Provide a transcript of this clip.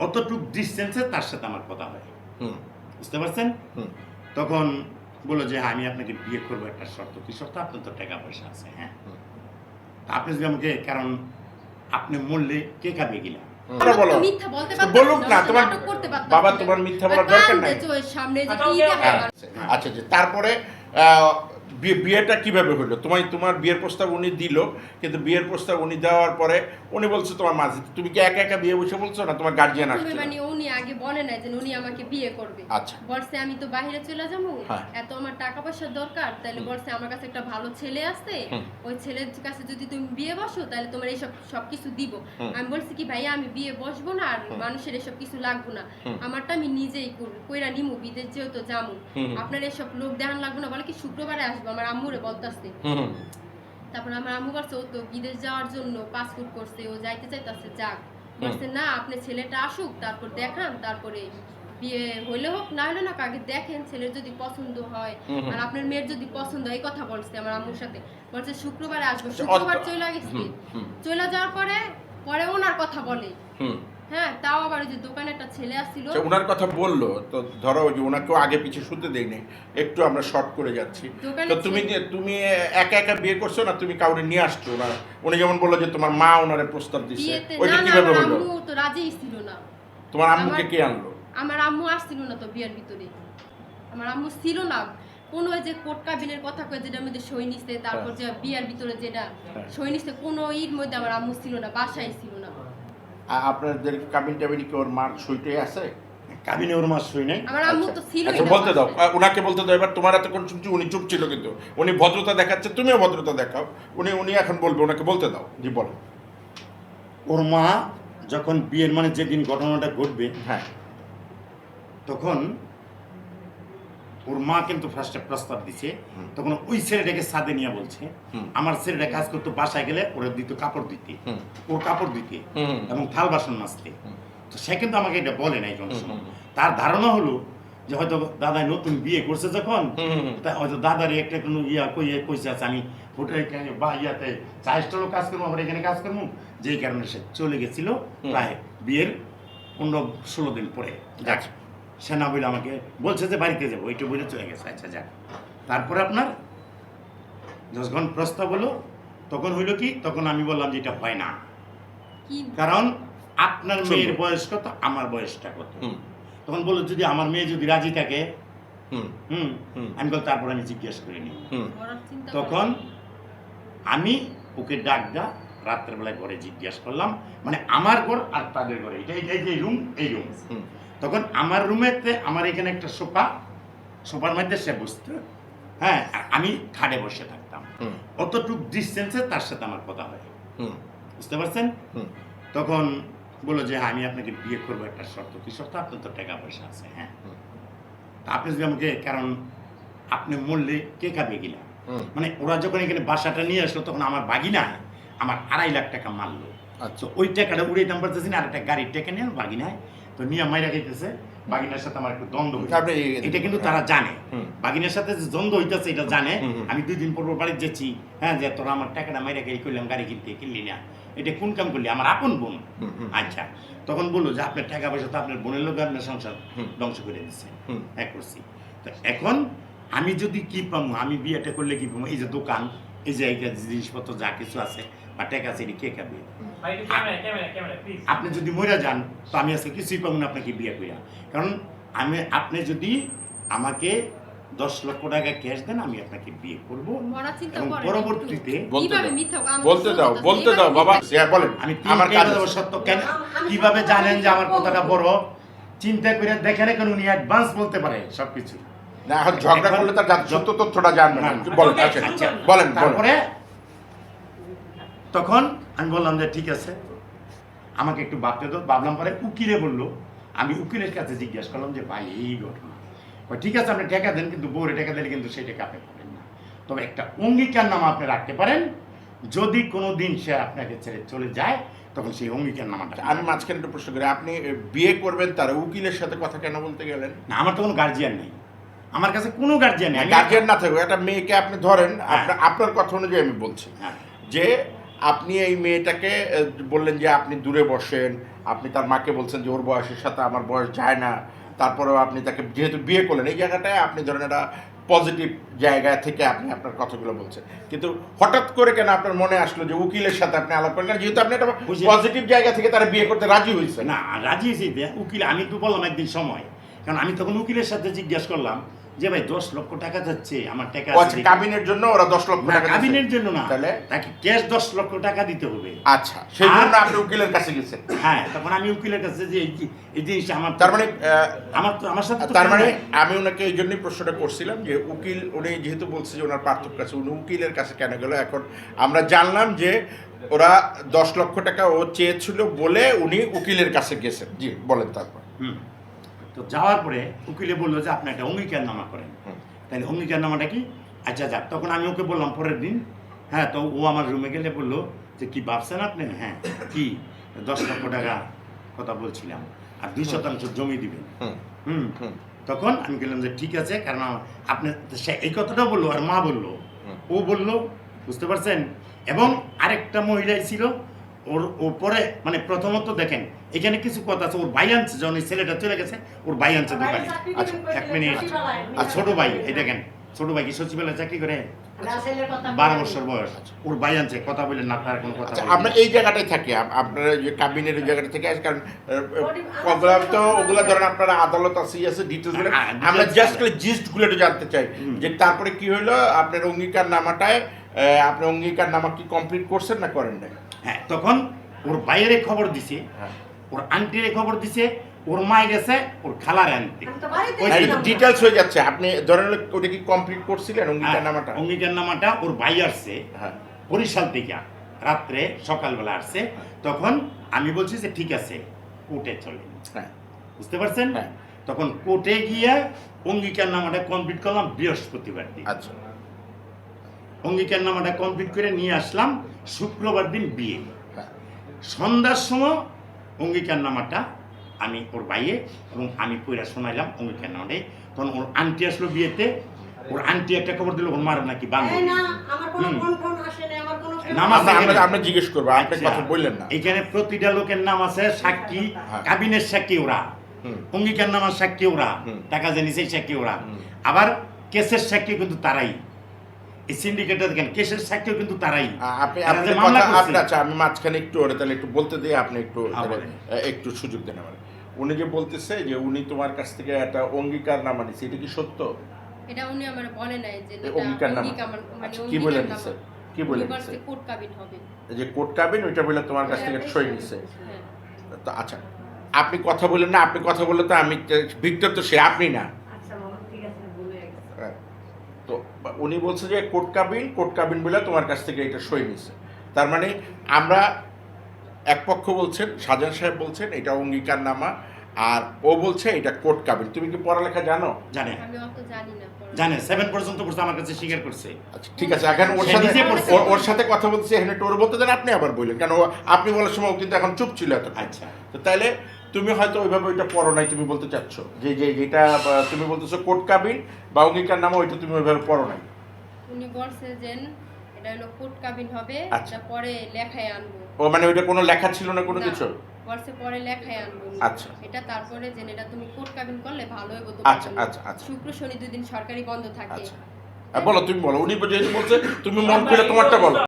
অতটুক ডিস্টেন্সে তার সাথে আমার কথা হয়। বুঝতে পারছেন? তখন বলল যে হ্যাঁ আমি আপনাকে বিয়ে করব একটা শর্ত। কি শর্ত? আপনার তো টাকা পয়সা আছে হ্যাঁ? তা আপনি যদি আমাকে কারণ আপনি মরলে কে খাবে গিলা ওটা বলো। আমাকে মিথ্যা বলতে তো পারতাম বলুক না, তোমার- নাটক করতে পারতাম বাবা তোমার মিথ্যা বলার দরকার নাই। কান্দে যে ওই সামনে যে আচ্ছা, হ্যাঁ, আমার- আচ্ছা আচ্ছা তারপরে বিয়েটা কীভাবে হলো? তোমার তোমার বিয়ের প্রস্তাব উনি দিল কিন্তু বিয়ের প্রস্তাব উনি দেওয়ার পরে উনি বলছে তোমার মাঝে তুমি কি একা একা বিয়ে বসে বলছো না তোমার গার্জিয়ান আসছে? মানে উনি আগে বলে নাই যে উনি আমাকে বিয়ে করবে। আচ্ছা। বলছে আমি তো বাইরে চলে যাব। হ্যাঁ। এত আমার টাকা পয়সার দরকার তাহলে বলছে আমার কাছে একটা ভালো ছেলে আছে। ওই ছেলের কাছে যদি তুমি বিয়ে বসো তাহলে তোমার এইসব সবকিছু দিব। আমি বলছি কি ভাইয়া আমি বিয়ে বসবো না আর। মানুষের এসব কিছু লাগবো না। আমারটা আমি নিজেই করব কইরা নিমু বিদেশ যেহেতু যাব হুম। আপনার এসব লোক দেখান লাগবো না বলে কি শুক্রবারে আসব আমার আম্মুরে বলতাছে। তারপর আমার আম্মু বলছে ও তো বিদেশ যাওয়ার জন্য পাসপোর্ট করছে ও যাইতে চাইতেছে যাক। বলছে না আপনি ছেলেটা আসুক তারপর দেখান তারপরে বিয়ে হইলে হোক না হলে না আগে দেখেন ছেলের যদি পছন্দ হয়। আর আপনার মেয়ের যদি পছন্দ হয় কথা বলছে আমার আম্মুর সাথে। বলছে শুক্রবারে আসব। আচ্ছা, শুক্রবার চলে গেছে। চলে যাওয়ার পরে পরে ওনার কথা বলে। হ্যাঁ তাও আবার ওই যে দোকানে একটা ছেলে আসছিল। আচ্ছা, ওনার কথা বলল তো ধরো যে ওনাকেও আগে পিছিয়ে শুনতে দেই নাই একটু আমরা শর্ট করে যাচ্ছি। তো তুমি তুমি একা একা বিয়ে করছ না তুমি কাউরে নিয়ে আসছো? উনি যেমন বলল যে তোমার মা ওনারে প্রস্তাব ওইটা না কীভাবে হলো? তো রাজিই ছিল না। তোমার আম্মুকে কে আনলো? আমার আম্মু আসছিল না তো বিয়ের ভিতরে। আমার আম্মু ছিল না। কোন ওই যে কোট কাবিনের কথা কয়ে যেটার মধ্যে সই নিছে তারপর যে বিয়ের ভিতরে যেটা হ্যাঁ। সই নিছে কোনো ইর মধ্যে আমার আম্মু ছিল না বাসায় ছিল না। আপনাদের কাবিন টাবিন কি ওর মার সইটাই আছে? কাবিনে ওর মাস শুই নাই। আমার আম্মু তো ছিল আচ্ছা বলতে দাও। উনাকে ওনাকে বলতে দাও এবার তোমার এতক্ষণ শুনছি উনি চুপ ছিল কিন্তু। উনি ভদ্রতা দেখাচ্ছে তুমিও ভদ্রতা দেখাও। উনি উনি এখন বলবে ওনাকে বলতে দাও। জি বলো। ওর মা যখন বিয়ের মানে যেদিন ঘটনাটা ঘটবে হ্যাঁ। তখন ওর মা কিন্তু ফার্স্টে প্রস্তাব দিছে তখন ওই ছেলেটাকে সাদে নিয়ে বলছে আমার ছেলেটা কাজ করতো বাসায় গেলে ওরা দিত কাপড় দিতে ওর কাপড় দিতে এবং থাল বাসন মাজতে। তো সে কিন্তু আমাকে এটা বলে নাই কোনো সময়। তার ধারণা হলো যে হয়তো দাদা নতুন বিয়ে করছে যখন হয়তো দাদার একটা কোনো ইয়া কইয়ে কইছে আছে আমি হোটেল বা ইয়াতে চা স্টলও কাজ করব আবার এখানে কাজ করব। যেই কারণে সে চলে গেছিল প্রায় বিয়ের পনেরো ষোলো দিন পরে। যাক আচ্ছা। সে না বলে আমাকে বলছে যে বাড়িতে যাব ওইটা বলে চলে গেছে। আচ্ছা যাক। তারপরে আপনার যখন প্রস্তাব হলো তখন হইল কি তখন আমি বললাম যে এটা হয় না। কারণ আপনার মেয়ের বয়স কত আমার বয়সটা কত। তখন বলল যদি আমার মেয়ে যদি রাজি থাকে হুম। হুম হুম। আমি বল তারপর আমি জিজ্ঞেস করে নিই। হুম। তখন আমি ওকে ডাক দা রাত্রের বেলায় ঘরে জিজ্ঞেস করলাম মানে আমার ঘর আর তাদের ঘরে। এটা এই যে রুম এই রুম হুম। তখন আমার রুমেতে আমার এখানে একটা সোফা সোফার মধ্যে সে বসতো। হ্যাঁ আর আমি খাটে বসে থাকতাম। অতটুক ডিস্টেন্সে তার সাথে আমার কথা হয়। হুম। বুঝতে পারছেন? তখন বলল যে হ্যাঁ আমি আপনাকে বিয়ে করব একটা শর্ত। কি শর্ত? আপনার তো টাকা পয়সা আছে হ্যাঁ। তা আপনি যদি আমাকে কারণ আপনি মরলে কে খাবে কিনা হুম। মানে ওরা যখন এখানে বাসাটা নিয়ে আসলো তখন আমার বাগিনা আমার আড়াই লাখ টাকা মারলো। আচ্ছা। ওই টাকাটা উড়াইতাম পারতেছি না আর একটা গাড়ির টাকা নিয়ে বাগিনায়। তো নিয়ে মাইরা খাইতেছে বাগিনার সাথে আমার একটু দ্বন্দ্ব এটা কিন্তু তারা জানে। বাগিনার সাথে যে দ্বন্দ্ব হইতেছে এটা জানে। আমি দুই দিন পর বাড়ি যাচ্ছি। হ্যাঁ যে তোরা আমার টাকাটা মাইরা খাই করলাম গাড়ি কিনতে কিনলি না। এটা কোন কাম করলি? আমার আপন বোন। আচ্ছা তখন বলল যে আপনার টাকা পয়সা তো আপনার বোনের লোক আপনার সংসার ধ্বংস করে দিচ্ছে। এক করছি। তো এখন আমি যদি কি পাবো আমি বিয়েটা করলে কি পাবো এই যে দোকান এই যে এই জিনিসপত্র যা কিছু আছে বা টাকা আছে এটা কে খাবে? ভাই একটু ক্যামেরা ক্যামেরা ক্যামেরা প্লিজ আপনি যদি মরে যান তো আমি আজকে কিছুই পাবো না আপনাকে বিয়ে করিয়া কারণ আমি আপনি যদি আমাকে দশ লক্ষ টাকা ক্যাশ দেন আমি আপনাকে বিয়ে করব। পরবর্তীতে বলতে দাও। বলতে দাও বলতে দাও বাবা। হ্যাঁ বলেন। আমি আমার আমার কাজ সত্য কেন? কীভাবে জানেন যে আমার কথাটা বড়? চিন্তা করে দেখেন এখন উনি অ্যাডভান্স বলতে পারে সবকিছু। না এখন ঝগড়া করলে তার সত্য তথ্যটা জানবে না। বলেন আচ্ছা, আচ্ছা, বলেন বলেন। তারপরে তখন আমি বললাম যে ঠিক আছে আমাকে একটু ভাবতে দাও। ভাবলাম পরে উকিলে বলল। আমি উকিলের কাছে জিজ্ঞেস করলাম যে ভাই এই ঘটনা। ঠিক আছে আপনি টাকা দেন কিন্তু বউরে টাকা দিলে কিন্তু সেই টাকা আপনি পাবেন না। তবে একটা অঙ্গীকার নামা আপনি রাখতে পারেন। যদি কোনো দিন সে আপনাকে ছেড়ে চলে যায় তখন সেই অঙ্গীকার নামাটা আমি মাঝখানে একটু প্রশ্ন করি। আপনি বিয়ে করবেন তার উকিলের সাথে কথা কেন বলতে গেলেন? না আমার তো কোনো গার্জিয়ান নেই। আমার কাছে কোনো গার্জিয়ান নেই। গার্জিয়ান না থাকবে একটা মেয়েকে আপনি ধরেন হ্যাঁ। আপনার কথা অনুযায়ী আমি বলছি। হ্যাঁ। যে আপনি এই মেয়েটাকে বললেন যে আপনি দূরে বসেন আপনি তার মাকে বলছেন যে ওর বয়সের সাথে আমার বয়স যায় না তারপরেও আপনি তাকে যেহেতু বিয়ে করলেন এই জায়গাটায় আপনি ধরেন একটা পজিটিভ জায়গা থেকে আপনি আপনার কথাগুলো বলছেন। কিন্তু হঠাৎ করে কেন আপনার মনে আসলো যে উকিলের সাথে আপনি আলাপ করেন যেহেতু আপনি একটা পজিটিভ জায়গা থেকে তারা বিয়ে করতে রাজি হয়েছে। না রাজি হয়েছি উকিল আমি তো বললাম একদিন সময়। কারণ আমি তখন উকিলের সাথে জিজ্ঞেস করলাম যে ভাই দশ লক্ষ টাকা যাচ্ছে আমার টাকা আছে আচ্ছা। কাবিনের জন্য ওরা দশ লক্ষ টাকা। কাবিনের জন্য না। তাহলে? তাকে ক্যাশ দশ লক্ষ টাকা দিতে হবে। আচ্ছা সেই জন্য আপনি উকিলের কাছে গেছেন। হ্যাঁ তখন আমি উকিলের কাছে যে এই যে- এই জিনিসটা আমার তার মানে আমার তো আমার সাথে তার মানে আমি ওনাকে এই জন্যই প্রশ্নটা করছিলাম যে উকিল উনি যেহেতু বলছে যে ওনার পার্থক্য আছে উনি উকিলের কাছে কেন গেল? এখন আমরা জানলাম যে ওরা দশ লক্ষ টাকা ও চেয়েছিল বলে উনি উকিলের কাছে গেছেন। জি বলেন তারপর। হুম। তো যাওয়ার পরে উকিলে বলল যে আপনি একটা অঙ্গীকার নামা করেন। তাহলে অঙ্গীকার নামাটা কি? আচ্ছা যাক তখন আমি ওকে বললাম পরের দিন। হ্যাঁ তো ও আমার রুমে গেলে বলল যে কি ভাবছেন আপনি? হ্যাঁ কি? দশ লক্ষ টাকা কথা বলছিলাম। আর দুই শতাংশ জমি দিবেন। হুম। তখন আমি বললাম যে ঠিক আছে কারণ আপনি সে এই কথাটাও বলল আর মা বলল। ও বলল বুঝতে পারছেন? এবং আরেকটা মহিলাই ছিল ওর ও পরে মানে প্রথমত দেখেন এখানে কিছু কথা আছে ওর ভাই আনছে যখন এই ছেলেটা চলে গেছে ওর ভাই আনছে দোকানে আচ্ছা, এক মিনিট। আর ছোট ভাই এই দেখেন ছোট ভাই কি সচিবালয় চাকরি করে? বারো বারো বছর বয়স। ওর ভাই আনছে কথা বললেন না তার কোনো কথা আচ্ছা আমরা এই জায়গাটাই থাকি আপ- আপনারা যে কাবিনের এই জায়গাটা থেকে আসে কারণ ওগুলা তো ওগুলা ধরেন আপনারা আদালত আছে ই আছে ডিটেলসগুলো হ্যাঁ, details আমরা জাস্ট জিস্টগুলো জানতে চাই যে তারপরে কি হলো আপনার অঙ্গীকার নামাটায় আপনি অঙ্গীকার নামা কি কমপ্লিট করছেন না করেন নাই? হ্যাঁ তখন ওর বাইরে খবর দিছে হ্যাঁ। ওর আন্টিরে খবর দিছে ওর মায় গেছে ওর খালার আনতে। ডিটেলস হয়ে যাচ্ছে। আপনি ধরেন ওটা কি কমপ্লিট করছিলেন অঙ্গীকার হ্যাঁ, নামাটা? অঙ্গীকার নামাটা ওর ভাই আসছে হ্যাঁ। বরিশাল থেকে রাত্রে সকালবেলা আসছে। তখন আমি বলছি যে ঠিক আছে কোর্টে চলে হ্যাঁ। বুঝতে পারছেন? হ্যাঁ। তখন কোর্টে গিয়ে অঙ্গীকার নামাটা কমপ্লিট করলাম বৃহস্পতিবার দিন। আচ্ছা। অঙ্গীকার নামাটা কমপ্লিট করে নিয়ে আসলাম শুক্রবার দিন বিয়ে। সন্ধ্যার সময় অঙ্গীকার নামাটা আমি ওর বাইয়ে এবং আমি পইরা শোনাইলাম অঙ্গীকার নামাটে। তখন ওর আন্টি আসলো বিয়েতে ওর আন্টি একটা খবর দিল ওর মার নাকি বান্ধবী? হুম। নাম আছে আমরা আমরা এখানে। আমরা জিজ্ঞেস করব আপনি আচ্ছা, কথা বললেন না। এখানে প্রতিটা লোকের নাম আছে সাক্ষী হ্যাঁ। কাবিনের সাক্ষী ওরা। অঙ্গীকার নামার সাক্ষী ওরা। টাকা জানিছে সাক্ষী ওরা। আবার কেসের সাক্ষী কিন্তু তারাই। এই সিন্ডিকেটে দেখেন কেসের সাক্ষীও কিন্তু তারাই। আপনি আপনি আচ্ছা আমি মাঝখানে একটু ওরে তাহলে একটু বলতে দিয়ে আপনি একটু হ্যাঁ, বলেন। একটু সুযোগ দেন আমার। উনি যে বলতেছে যে উনি তোমার কাছ থেকে একটা অঙ্গীকার নামা নিছে এটা কি সত্য? এটা উনি আমার বলে নাই যে অঙ্গীকার নামা। মানে আচ্ছা, কি বলে অঙ্গীকার নিছে কি বলে নিছে কোর্ট কাবিন হবে। যে কোর্ট কাবিন ওইটা বলে তোমার কাছ থেকে সই নিছে। হ্যাঁ। তো আচ্ছা আপনি কথা বললেন না আপনি কথা বললে তো আমি ভিক্টর তো সে আপনি না। হ্যাঁ। তো উনি বলছে যে কোর্ট কাবিন কোর্ট কাবিন বলে তোমার কাছ থেকে এটা সই নিছে। তার মানে আমরা এক পক্ষ বলছেন শাহজাহান সাহেব বলছেন এটা অঙ্গীকার নামা আর ও বলছে এটা কোর্ট কাবিন। তুমি কি পড়ালেখা জানো? জানে। আমি অত জানি সেভেন পর্যন্ত পড়ছে আমার কাছে স্বীকার করছে। আচ্ছা ঠিক আছে এখন ওর সাথে ওর- সাথে কথা বলছি এখানে একটু ওর বলতে দেন আপনি আবার বললেন। কেন আপনি বলার সময় কিন্তু এখন চুপ ছিল এত আচ্ছা। তো তাইলে তুমি হয়তো ওইভাবে ওইটা পড়ো নাই তুমি বলতে চাচ্ছ। যে যে যেটা তুমি বলতেছো কোর্ট কাবিন বা অঙ্গীকার নামা ওইটা তুমি ওইভাবে পড়ো নাই। উনি বলছে যে এটা হলো কাবিন হবে আচ্ছা। এটা পরে লেখায় আনব। ও মানে ওইটা কোনো লেখা ছিল না কোনো কিছু? বলছে পরে লেখায় আনব। আচ্ছা। এটা তারপরে যে এটা তুমি কোর্ট কাবিন করলে ভালো হবে তো আচ্ছা, আচ্ছা, আচ্ছা। শুক্র শনি দুই দিন সরকারি বন্ধ থাকে। আচ্ছা। বলো তুমি বলো। উনি যেহেতু বলছে তুমি মন করে তোমারটা বলো।